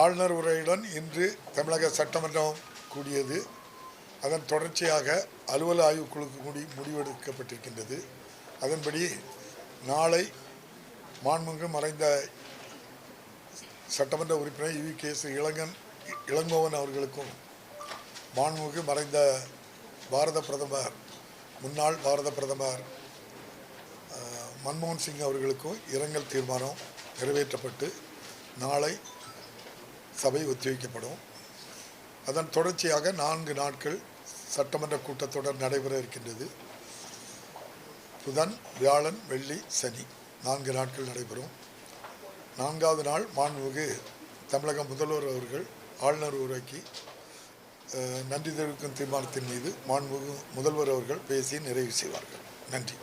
ஆளுநர் உரையுடன் இன்று தமிழக சட்டமன்றம் கூடியது. அதன் தொடர்ச்சியாக அலுவல் ஆய்வுக்குழுக்கு முடி முடிவெடுக்கப்பட்டிருக்கின்றது. அதன்படி நாளை மாண்புமிகு மறைந்த சட்டமன்ற உறுப்பினர் யு. கே. எஸ் இளங்கன் இளங்கோவன் அவர்களுக்கும் மாண்புமிகு மறைந்த பாரத பிரதமர் முன்னாள் பாரத பிரதமர் மன்மோகன் சிங் அவர்களுக்கும் இரங்கல் தீர்மானம் நிறைவேற்றப்பட்டு நாளை சபை ஒத்திவைக்கப்படும். அதன் தொடர்ச்சியாக நான்கு நாட்கள் சட்டமன்ற கூட்டத்தொடர் நடைபெற இருக்கின்றது. புதன் வியாழன் வெள்ளி சனி நான்கு நாட்கள் நடைபெறும். நான்காவது நாள் மாண்புமிகு தமிழக முதல்வர் அவர்கள் ஆளுநர் உரைக்கு நன்றி தெரிவிக்கும் தீர்மானத்தின் மீது மாண்புமிகு முதல்வர் அவர்கள் பேசி நிறைவு செய்வார்கள். நன்றி.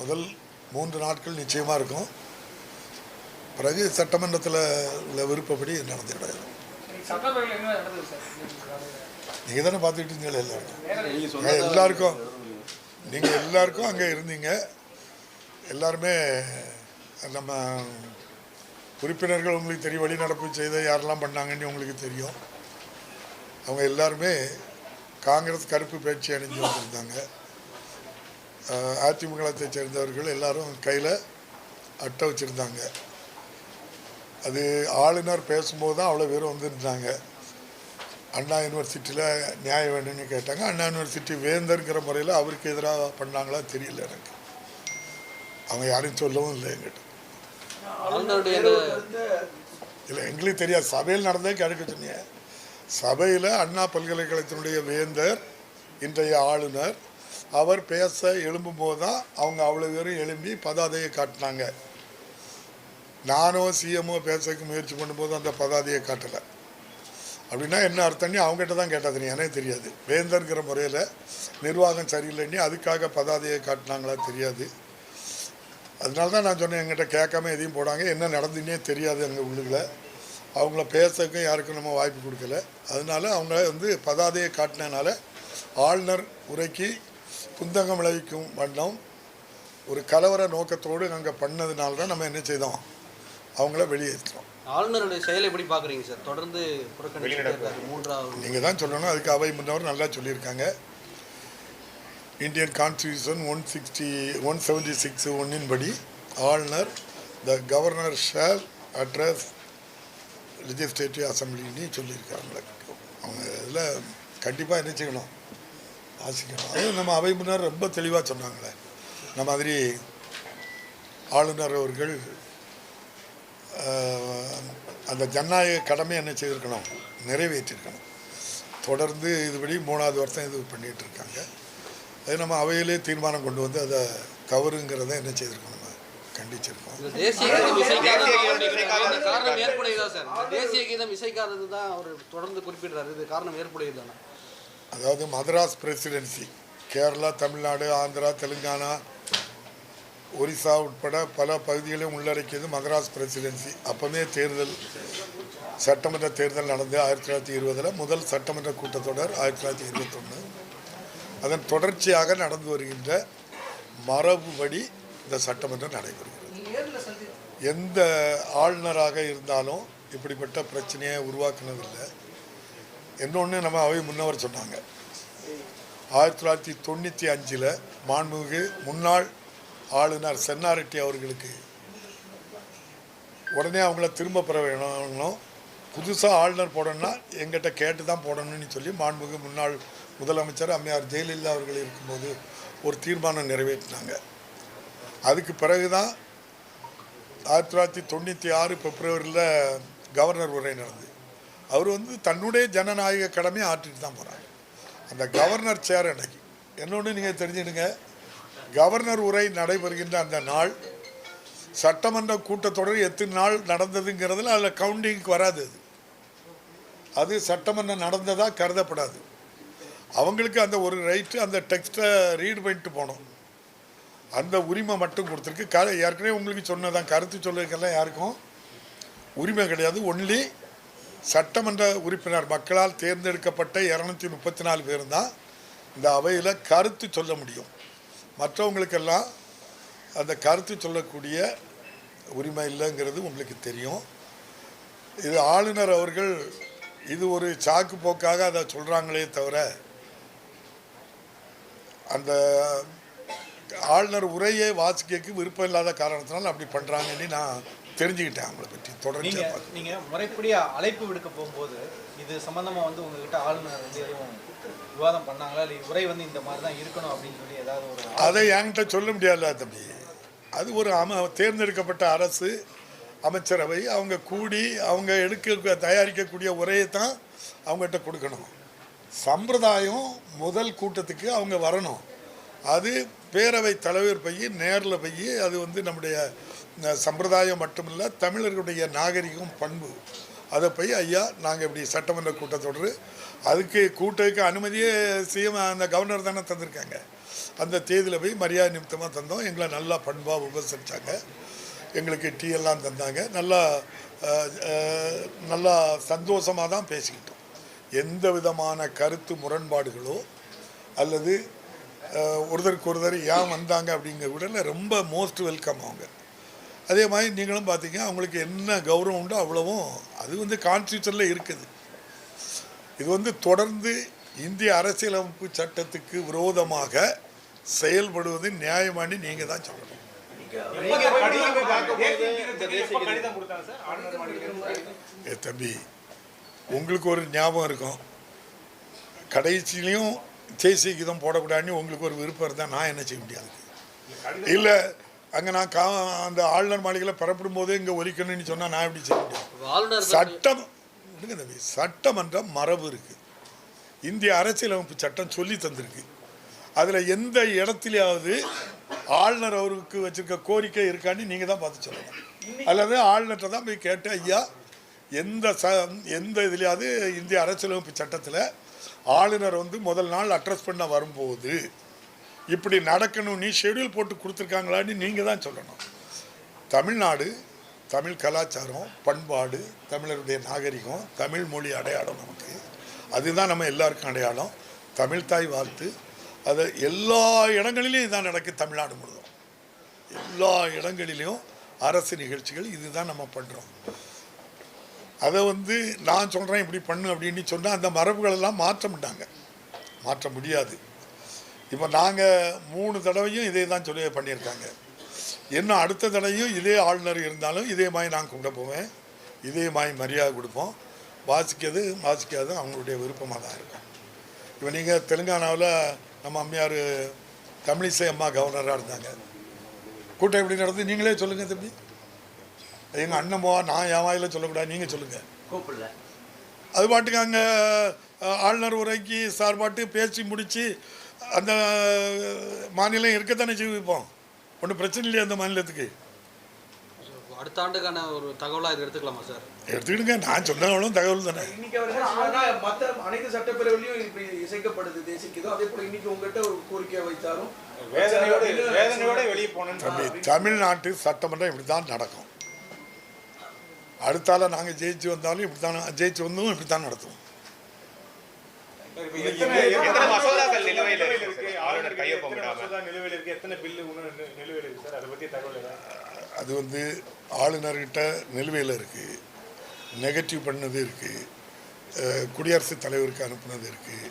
முதல் மூன்று நாட்கள் நிச்சயமாக இருக்கும். பிறகு சட்டமன்றத்தில் உள்ள விருப்பப்படி நடந்து இன்னைக்கு நீங்கள் தானே பார்த்துக்கிட்டு இருந்தீங்களா எல்லாருக்கும் எல்லாருக்கும்? நீங்கள் எல்லாருக்கும் அங்கே இருந்தீங்க. எல்லாருமே நம்ம உறுப்பினர்கள் உங்களுக்கு தெரியும் வழிநடப்பு செய்த யாரெல்லாம் பண்ணாங்கன்னு உங்களுக்கு தெரியும். அவங்க எல்லாருமே காங்கிரஸ் கருப்பு பேச்சு அணிஞ்சு வந்திருந்தாங்க. அதிமுகத்தை சேர்ந்தவர்கள் எல்லாரும் கையில் அட்டை வச்சுருந்தாங்க. அது ஆளுநர் பேசும்போது தான் அவ்வளோ பேர் வந்துருந்தாங்க. அண்ணா யூனிவர்சிட்டியில் நியாயம் வேணும்னு கேட்டாங்க. அண்ணா யூனிவர்சிட்டி வேந்தர்ங்கிற முறையில் அவருக்கு எதிராக பண்ணாங்களா தெரியல எனக்கு. அவங்க யாரும் சொல்லவும் இல்லை கருத்தை இல்லை எங்களுக்கு தெரியாது. சபையில் நடந்தே கேட்க சொன்னீங்க. சபையில் அண்ணா பல்கலைக்கழகத்தினுடைய வேந்தர் இன்றைய ஆளுநர் அவர் பேச எழும்பும்போது தான் அவங்க அவ்வளோ பேரும் எழும்பி பதாதையை காட்டினாங்க. நானோ சிஎம்ஓ பேசக்கு முயற்சி பண்ணும்போது அந்த பதாதையை காட்டலை. அப்படின்னா என்ன அர்த்தம்னு அவங்ககிட்ட தான் கேட்டது எனக்கு தெரியாது. வேந்தர்ங்கிற முறையில் நிர்வாகம் சரியில்லைன்னு அதுக்காக பதாதையை காட்டினாங்களா தெரியாது. அதனால தான் நான் சொன்னேன் எங்கிட்ட கேட்காம எதையும் போடாங்க. என்ன நடந்துன்னே தெரியாது எங்கள் உள்ளுக்குள்ள. அவங்கள பேசக்கும் யாருக்கும் நம்ம வாய்ப்பு கொடுக்கல. அதனால அவங்க வந்து பதாதையை காட்டினனால ஆளுநர் உரைக்கு குந்தகம் விளைவிக்கும் வண்ணம் ஒரு கலவர நோக்கத்தோடு நாங்கள் பண்ணதுனால தான் நம்ம என்ன செய்தோம்? அவங்கள வெளியேற்றோம் ஆளுநருடைய செயலை எப்படி பாக்குறீங்க சார்? தொடர்ந்து புறக்கணிச்சுட்டே இருக்காரு மூன்றாவது. நீங்கள் தான் சொல்லணும் அதுக்கு அவை முன்னவர் நல்லா சொல்லியிருக்காங்க. Indian constitution one sixty one seventy six ஒன்னின் படி ஆளுநர் the governor shall address legislative அசம்பிளின்னு சொல்லியிருக்காங்க அவங்க இதில் கண்டிப்பாக என்ன செய்யணும்? வாசிக்கணும். அது நம்ம அவை முன்னர் ரொம்ப தெளிவாக சொன்னாங்களே. இந்த மாதிரி ஆளுநர் அவர்கள் அந்த ஜனநாயக கடமை என்ன செய்திருக்கணும்? நிறைவேற்றிருக்கணும். தொடர்ந்து இதுபடி மூணாவது வருஷம் இது பண்ணிட்டு இருக்காங்க அது நம்ம அவையிலே தீர்மானம் கொண்டு வந்து அதை கவருங்கிறத என்ன செய்திருக்கோம் நம்ம கண்டிச்சிருக்கோம். தேசிய கீதம் இசைக்காதது தான் அவர் தொடர்ந்து குறிப்பிடுறாரு. இது காரணம் ஏற்புடையது தானே அதாவது மதராஸ் பிரசிடென்சி கேரளா தமிழ்நாடு ஆந்திரா தெலுங்கானா ஒரிசா உட்பட பல பகுதிகளையும் உள்ளடக்கியது மதராஸ் பிரசிடென்சி. அப்போவே தேர்தல் சட்டமன்ற தேர்தல் நடந்து ஆயிரத்தி தொள்ளாயிரத்தி இருபதில் முதல் சட்டமன்ற கூட்டத்தொடர் ஆயிரத்தி தொள்ளாயிரத்தி இருபத்தொன்று அதன் தொடர்ச்சியாக நடந்து வருகின்ற மரபுபடி இந்த சட்டமன்றம் நடைபெறுகிறது. எந்த ஆளுநராக இருந்தாலும் இப்படிப்பட்ட பிரச்சனையை உருவாக்குனதில்லை. இன்னொன்று நம்ம அவை முன்னவர் சொன்னாங்க. ஆயிரத்தி தொள்ளாயிரத்தி தொண்ணூற்றி அஞ்சில் மாண்புமிகு முன்னாள் ஆளுநர் சென்னாரெட்டி அவர்களுக்கு. உடனே அவங்கள திரும்ப பெற வேணும். புதுசாக ஆளுநர் போடணும்னா எங்கிட்ட கேட்டு தான் போடணும்னு சொல்லி மாண்புமிகு முன்னாள் முதலமைச்சர் அம்மையார் ஜெயலலிதா அவர்கள் இருக்கும்போது ஒரு தீர்மானம் நிறைவேற்றினாங்க. அதுக்கு பிறகு தான் ஆயிரத்தி தொள்ளாயிரத்தி தொண்ணூற்றி ஆறு பிப்ரவரியில் கவர்னர் உரை நடந்தது. அவர் வந்து தன்னுடைய ஜனநாயக கடமையை ஆற்றிட்டு தான் போகிறாங்க அந்த கவர்னர் சேர் அன்னைக்கு. என்னொன்று நீங்கள் தெரிஞ்சுடுங்க கவர்னர் உரை நடைபெறுகின்ற அந்த நாள் சட்டமன்ற கூட்டத்தொடர் எத்தனை நாள் நடந்ததுங்கிறதுல அதில் கவுண்டிங்க்கு வராது அது. அது சட்டமன்றம் நடந்ததாக கருதப்படாது. அவங்களுக்கு அந்த ஒரு ரைட்டு அந்த டெக்ஸ்ட்டை ரீட் பண்ணிட்டு போனோம். அந்த உரிமை மட்டும் கொடுத்துருக்கு. க ஏற்கனவே உங்களுக்கு சொன்னதான் கருத்து சொல்லுறதுக்கெல்லாம் யாருக்கும் உரிமை கிடையாது. ஒன்லி சட்டமன்ற உறுப்பினர் மக்களால் தேர்ந்தெடுக்கப்பட்ட இரநூத்தி முப்பத்தி நாலு பேர் தான் இந்த அவையில் கருத்து சொல்ல முடியும். மற்றவங்களுக்கெல்லாம் அந்த கருத்து சொல்லக்கூடிய உரிமை இல்லைங்கிறது உங்களுக்கு தெரியும். இது ஆளுநர் அவர்கள் இது ஒரு சாக்கு போக்காக அதை சொல்கிறாங்களே தவிர அந்த ஆளுநர் உரையை வாசிக்க விருப்பம் இல்லாத காரணத்தினால அப்படி பண்ணுறாங்கன்னு நான் தெரிஞ்சுக்கிட்டேன் அவங்கள பற்றி நீங்க தொடர்ச்சியாக பார்க்க நீங்க முறைப்படி அழைப்பு விடுக்க போகும்போது இது சம்பந்தமா வந்து உங்ககிட்ட ஆளுநர் வந்து எதுவும் விவாதம் பண்ணாங்களா? இல்லை உரை வந்து இந்த மாதிரி தான் இருக்கணும் அப்படின்னு சொல்லி ஏதாவது ஒரு அதை என்கிட்ட சொல்ல முடியாதுல்ல தம்பி. அது ஒரு அம தேர்ந்தெடுக்கப்பட்ட அரசு அமைச்சரவை அவங்க கூடி அவங்க எடுக்க தயாரிக்கக்கூடிய உரையை தான் அவங்ககிட்ட கொடுக்கணும். சம்பிரதாயம் முதல் கூட்டத்துக்கு அவங்க வரணும். அது பேரவை தலைவர் போய் நேரில் போய் அது வந்து நம்முடைய சம்பிரதாயம் மட்டுமில்ல தமிழர்களுடைய நாகரிகம் பண்பு. அதை போய் ஐயா நாங்கள் இப்படி சட்டமன்ற கூட்டத்தொடர் அதுக்கு கூட்டத்துக்கு அனுமதியே சிஎம் அந்த கவர்னர் தானே தந்திருக்காங்க. அந்த தேதியில் போய் மரியாதை நிமித்தமாக தந்தோம். எங்களை நல்லா பண்பாக விமர்சித்தாங்க எங்களுக்கு டீ எல்லாம் தந்தாங்க. நல்லா நல்லா சந்தோஷமாக தான் பேசிக்கிட்டோம். எந்த விதமான கருத்து முரண்பாடுகளோ அல்லது ஒருத்தருக்கு ஒருத்தர் ஏன் வந்தாங்க அப்படிங்கிற விடல ரொம்ப மோஸ்ட் வெல்கம் அவங்க. அதே மாதிரி நீங்களும் பார்த்தீங்க அவங்களுக்கு என்ன கௌரவம் உண்டோ அவ்வளவும் அது வந்து கான்ஸ்டியூஷனில் இருக்குது. இது வந்து தொடர்ந்து இந்திய அரசியலமைப்பு சட்டத்துக்கு விரோதமாக செயல்படுவது நியாயமானி நீங்கள் தான் சொல்லணும். ஏ தம்பி உங்களுக்கு ஒரு ஞாபகம் இருக்கும். கடைசியிலையும் தேசிய கீதம் போடக்கூடாதுன்னு உங்களுக்கு ஒரு விருப்பம் இருந்தால் நான் என்ன செய்ய முடியாது இல்லை அங்கே நான் கா அந்த ஆளுநர் மாளிகையில் புறப்படும் போதே இங்கே ஒலிக்கணும்னு சொன்னால் நான் எப்படி செய்ய முடியும்? சட்டம் விடுங்க தம்பி. சட்டமன்ற மரபு இருக்கு. இந்திய அரசியலமைப்பு சட்டம் சொல்லி தந்திருக்கு. அதில் எந்த இடத்துலையாவது ஆளுநர் அவருக்கு வச்சிருக்க கோரிக்கை இருக்கான்னு நீங்கள் தான் பார்த்து சொல்லணும். அல்லது ஆளுநர்கிட்ட தான் போய் கேட்டு ஐயா எந்த ச எந்த இதுலையாவது இந்திய அரசியலமைப்பு சட்டத்தில் ஆளுநர் வந்து முதல் நாள் அட்ரஸ் பண்ண வரும்போது இப்படி நடக்கணும் நீ ஷெட்யூல் போட்டு கொடுத்துருக்காங்களான்னு நீங்கள் தான் சொல்லணும். தமிழ்நாடு தமிழ் கலாச்சாரம் பண்பாடு தமிழருடைய நாகரிகம் தமிழ் மொழி அடையாளம் நமக்கு. அதுதான் நம்ம எல்லாருக்கும் அடையாளம். தமிழ் தாய் வாழ்த்து. அது எல்லா இடங்களிலையும் இதுதான் நடக்குது தமிழ்நாடு முழுதும் எல்லா இடங்களிலையும் அரசு நிகழ்ச்சிகள் இதுதான் நம்ம பண்ணுறோம் அதை வந்து நான் சொல்கிறேன் இப்படி பண்ணு அப்படின்னு சொன்னால் அந்த மரபுகளெல்லாம் மாற்ற மாட்டாங்க. மாற்ற முடியாது. இப்போ நாங்கள் மூணு தடவையும் இதே தான் சொல்லி பண்ணியிருக்காங்க. இன்னும் அடுத்த தடவையும் இதே ஆளுநர் இருந்தாலும் இதே மாதிரி நான் கும்பிட போவேன். இதே மாதிரி மரியாதை கொடுப்போம். வாசிக்கிறது வாசிக்காது அவங்களுடைய விருப்பமாக தான் இருக்கும். இப்போ நீங்கள் தெலுங்கானாவில் நம்ம அம்மையார் தமிழிசை அம்மா கவர்னராக இருந்தாங்க. கூட்டம் எப்படி நடந்து நீங்களே சொல்லுங்கள் தம்பி. எங்கள் அண்ணமோ நான் என் வாயில சொல்லக்கூடாது நீங்கள் சொல்லுங்கள் கூப்பிடல. அது பாட்டுக்கு அங்கே ஆளுநர் உரைக்கு சார்பாட்டு பேசி முடித்து அந்த மாநிலம் இருக்கத்தானே ஜீவிப்போம்? ஒன்றும் பிரச்சனை இல்லையா அந்த மாநிலத்துக்கு? அடுத்த ஆண்டுக்கான ஒரு தகவலாக இது எடுத்துக்கலாமா சார்? எடுத்துக்கிடுங்க. நான் சொன்னாலும் தகவல் தானே. இன்னைக்கு அவர் அனைத்து சட்டப்பேரவையிலையும் இப்படி இசைக்கப்படுது அதே போல இன்னைக்கு உங்ககிட்ட ஒரு கோரிக்கையை வைத்தாலும் வேதனையோட வெளியே போனேன்னு தம்பி தமிழ்நாட்டு சட்டமன்றம் இப்படி தான் நடக்கும். அடுத்தால நாங்கள் ஜெயிச்சு வந்தாலும் இப்படி தான் ஜெயிச்சு வந்தோம் இப்படி தான் நடத்துவோம். மசோதாக்கள் நிலுவையில் இருக்கு? சார்? ஆளுநர் கையொப்பமிடாம நிலுவையில் இருக்கு எத்தனை பில்லு இன்னும் நிலுவையில் இருக்கு சார்? அதை பத்தி தகவல் ஏதாவது? அது வந்து ஆளுநர்கிட்ட நிலுவையில் இருக்குது நெகட்டிவ் பண்ணது இருக்குது குடியரசுத் தலைவருக்கு அனுப்புனது இருக்குது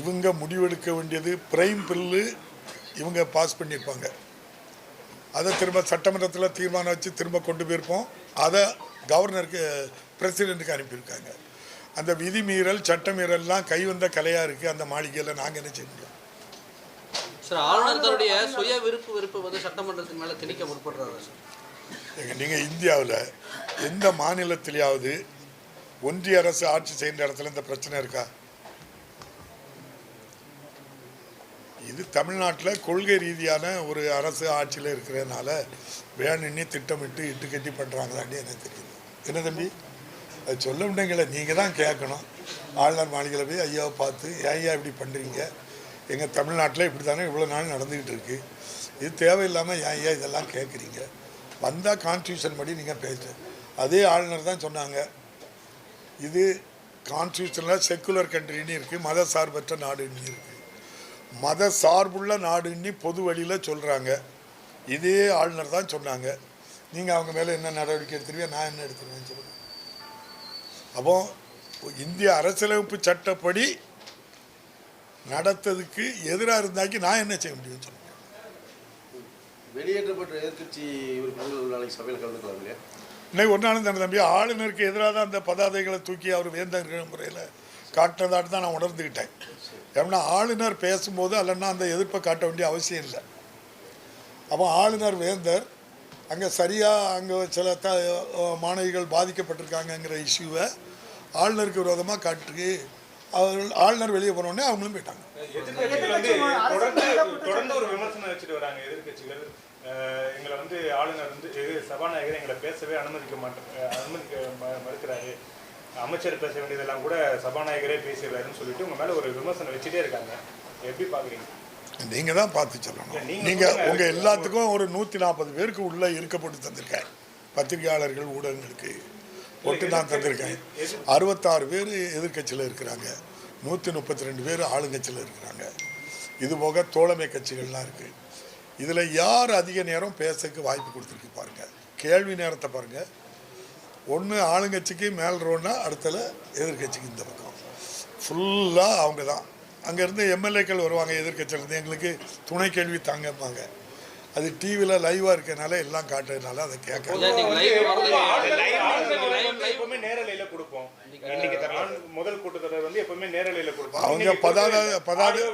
இவங்க முடிவெடுக்க வேண்டியது பிரைம் பில்லு இவங்க பாஸ் பண்ணியிருப்பாங்க. அதை திரும்ப சட்டமன்றத்தில் தீர்மானம் வச்சு திரும்ப கொண்டு போயிருப்போம். அதை கவர்னருக்கு பிரசிடெண்ட்டுக்கு அனுப்பியிருக்காங்க. அந்த விதிமீறல் சட்டமீறல்லாம் கைவந்த கலையாக இருக்குது அந்த மாளிகையில் நாங்கள் என்ன செய்ய முடியும் சார் ஆளுநர் தன்னுடைய சுய விருப்பு விருப்பம் வந்து சட்டமன்றத்தின் மேலே திணிக்க முற்படுறாரு சார் ஏங்க, நீங்க இந்தியாவில் எந்த மாநிலத்திலேயாவது ஒன்றிய அரசு ஆட்சி செய்கிற இடத்துல இந்த பிரச்சனை இருக்கா? இது தமிழ்நாட்டில் கொள்கை ரீதியான ஒரு அரசு ஆட்சியில் இருக்கிறதுனால வேணும்னே திட்டமிட்டு இட்டு கட்டி பண்ணுறாங்களான்னு எனக்கு தெரியுது என்ன தம்பி? அது சொல்ல முடியுங்களே நீங்கள் தான் கேட்கணும். ஆளுநர் மாளிகையில் போய் ஐயாவை பார்த்து ஏன் ஐயா இப்படி பண்ணுறீங்க எங்கள் தமிழ்நாட்டில் இப்படி தானே இவ்வளோ நாள் நடந்துக்கிட்டு இருக்குது இது தேவையில்லாமல் ஏன் ஐயா இதெல்லாம் கேட்குறீங்க? வந்தால் கான்ஸ்டியூஷன் படி நீங்கள் பேசு. அதே ஆளுநர் தான் சொன்னாங்க. இது கான்ஸ்டியூஷனில் செக்குலர் கண்ட்ரின்னு இருக்குது மத சார்பற்ற நாடுன்னு இருக்குது மத சார்புள்ள நாடுன்னு பொது வழியில் சொல்கிறாங்க இதே ஆளுநர் தான் சொன்னாங்க. நீங்கள் அவங்க மேலே என்ன நடவடிக்கை எடுத்துருவீங்க? நான் என்ன எடுத்துருவேன்னு சொல்லுங்கள் அப்போ இந்திய அரசியலமைப்பு சட்டப்படி நடத்ததுக்கு எதிராக இருந்தாக்கி நான் என்ன செய்ய முடியும்னு சொல்லுங்கள் வெளியேற்றப்பட்ட எதிர்க்கட்சி உறுப்பினர்கள் நாளைக்கு சபையில் கலந்துக்கலாம் இல்லையா இன்னைக்கு ஒரு நாளும் தானே தம்பி ஆளுநருக்கு எதிராக தான் அந்த பதாதைகளை தூக்கி அவர் வேந்தங்கிற முறையில் காட்டுறதாட்டு தான் நான் உணர்ந்துக்கிட்டேன். ஏன்னா ஆளுநர் பேசும்போது அல்லன்னா அந்த எதிர்ப்பை காட்ட வேண்டிய அவசியம் இல்லை. அப்போ ஆளுநர் வேந்தர் அங்கே சரியாக அங்கே சில த மாணவிகள் பாதிக்கப்பட்டிருக்காங்கங்கிற இஷ்யூவை ஆளுநருக்கு விரோதமாக காட்டுக்கு அவர்கள் ஆளுநர் வெளியே போனோடனே அவங்களும் போயிட்டாங்க. தொடர்ந்து தொடர்ந்து ஒரு விமர்சனம் வச்சுட்டு வராங்க எதிர்க்கட்சிகள். எங்களை வந்து ஆளுநர் வந்து சபாநாயகர் எங்களை பேசவே அனுமதிக்க மாட்டேன் அனுமதிக்க ம- மறுக்கிறாரு. அமைச்சர் பேச வேண்டியதெல்லாம் கூட சபாநாயகரே பேசிடுறாருன்னு சொல்லிட்டு உங்க மேல ஒரு விமர்சனம் வச்சுட்டே இருக்காங்க. எப்படி பாக்குறீங்க? நீங்கள் தான் பார்த்து சொல்லணும். நீங்கள். உங்கள் எல்லாத்துக்கும் ஒரு நூற்றி நாற்பது பேருக்கு உள்ளே இருக்கப்பட்டு தந்திருக்கேன். பத்திரிகையாளர்கள் ஊடகங்களுக்கு போட்டு நான் தந்திருக்கேன். அறுபத்தாறு பேர் எதிர்க்கட்சியில் இருக்கிறாங்க. நூற்றி முப்பத்தி ரெண்டு பேர் ஆளுங்கட்சியில் இருக்கிறாங்க. இது போக தோழமை கட்சிகள்லாம் இருக்குது இதில் யார் அதிக நேரம் பேசக்கு வாய்ப்பு கொடுத்துருக்கு பாருங்கள் கேள்வி நேரத்தை பாருங்கள் ஒன்று ஆளுங்கட்சிக்கு மேல் ரோன்னா அடுத்தல எதிர்க்கட்சிக்கு இந்த பக்கம். ஃபுல்லாக அவங்க தான். அங்கேருந்து எம்எல்ஏக்கள் வருவாங்க எதிர்க்கட்சியிலேருந்து. எங்களுக்கு துணை கேள்வி தாங்கப்பாங்க அது டிவியில் லைவாக இருக்கனால எல்லாம் காட்டுறதுனால அதை கேட்க இல்ல, நீங்க live வரது எப்பவுமே நேரலையில கொடுப்போம். இன்னைக்கு தரலாம் முதல் கூட்டத்தொடர் வந்து எப்பவுமே நேரலையில கொடுப்போம். அவங்க பதாத- பதாத-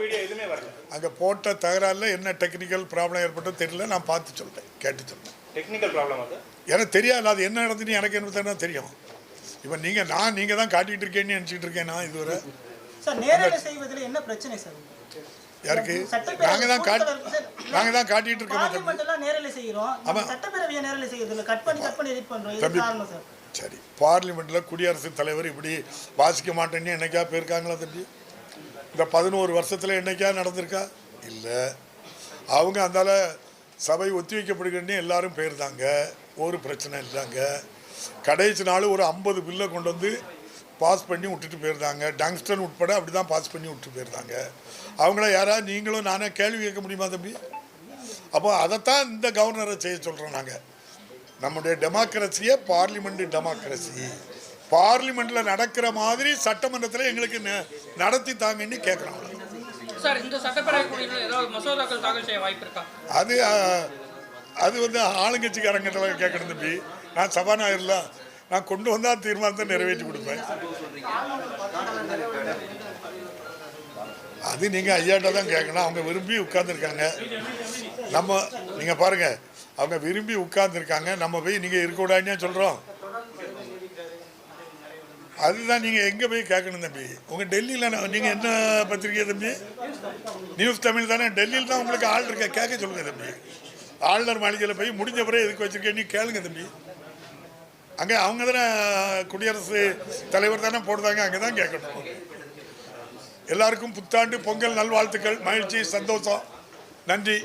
அங்கே போட்ட தகராறில் என்ன டெக்னிக்கல் ப்ராப்ளம் ஏற்பட்டோ தெரியல. நான் பார்த்து சொல்லிட்டேன் கேட்டு சொல்லிட்டேன் டெக்னிக்கல் ப்ராப்ளம் அது? எனக்கு தெரியாது. அது என்ன நடந்துன்னு எனக்கு என்ன தானே தெரியும். இப்போ நீங்கள் நான் நீங்கள் தான் காட்டிகிட்டு இருக்கேன்னு நினச்சிட்டு இருக்கேன் நான் இதுவரை. சார் நேரலை செய்வதில் என்ன பிரச்சனை சார்? யாருக்கு? நாங்கள் தான் காட்டி நாங்கள் தான் காட்டிகிட்டு இருக்கோமே தம்பி? பார்லிமெண்ட் எல்லாம் நேரலை செய்கிறோம். நம்ம சட்டப்பேரவையை நேரலை செய்யறதில்ல கட் பண்ணி கட் பண்ணி எடிட் பண்றோம். இது தம்பி. காரணம் சார். சரி. பார்லிமெண்ட்டில் குடியரசுத் தலைவர் இப்படி வாசிக்க மாட்டேன்னு என்னைக்கா போயிருக்காங்களா தம்பி? இந்த பதினோரு வருஷத்தில் என்னைக்கா நடந்திருக்கா? இல்லை. அவங்க அந்தால சபை ஒத்தி வைக்கப்படுகிறன்னு எல்லாரும் போயிருந்தாங்க. ஒரு பிரச்சனை இல்லைங்க. கடைசி நாள் ஒரு ஐம்பது பில்லை கொண்டு வந்து பாஸ் பண்ணி விட்டுட்டு போயிருந்தாங்க. டங்ஸ்டன் உட்பட அப்படி தான் பாஸ் பண்ணி விட்டுட்டு போயிருந்தாங்க. அவங்கள யாராவது நீங்களும் நானே கேள்வி கேட்க முடியுமா தம்பி? அப்போ அதைத்தான் இந்த கவர்னரை செய்ய சொல்கிறோம் நாங்கள் நம்முடைய டெமோக்ரஸியே பார்லிமெண்ட் டெமோக்ரஸி பார்லிமெண்ட்டில் நடக்கிற மாதிரி சட்டமன்றத்தில் எங்களுக்கு நடத்தி தாங்கன்னு கேட்குறோம். அது அது வந்து ஆளுங்கட்சிக்காரங்கிட்ட கேட்கணும் தம்பி. நான் சபாநாயகர்ல நான் கொண்டு வந்தால் தீர்மானத்தை நிறைவேற்றி கொடுப்பேன். அது நீங்கள் ஐயாட்ட தான் கேட்கணும் அவங்க விரும்பி உட்காந்துருக்காங்க நம்ம நீங்கள் பாருங்க. அவங்க விரும்பி உட்கார்ந்துருக்காங்க. நம்ம போய் நீங்கள் இருக்கக்கூடாதுன்னு சொல்கிறோம் அதுதான் நீங்கள் எங்கே போய் கேட்கணும் தம்பி? உங்கள் டெல்லியில் நீங்கள் என்ன பத்திரிக்கை தம்பி? நியூஸ் தமிழ் தானே. டெல்லியில் தான் உங்களுக்கு ஆள் இருக்க? கேட்க சொல்லுங்கள் தம்பி. ஆளுநர் மாளிகையில் போய் முடிஞ்ச பிறகு எதுக்கு வச்சுருக்கேன் நீ கேளுங்க தம்பி. அங்கே அவங்க தானே குடியரசு தலைவர் தானே போடுறாங்க அங்கே தான் கேட்கணும். எல்லாருக்கும் புத்தாண்டு பொங்கல் நல்வாழ்த்துக்கள் மகிழ்ச்சி சந்தோஷம். நன்றி.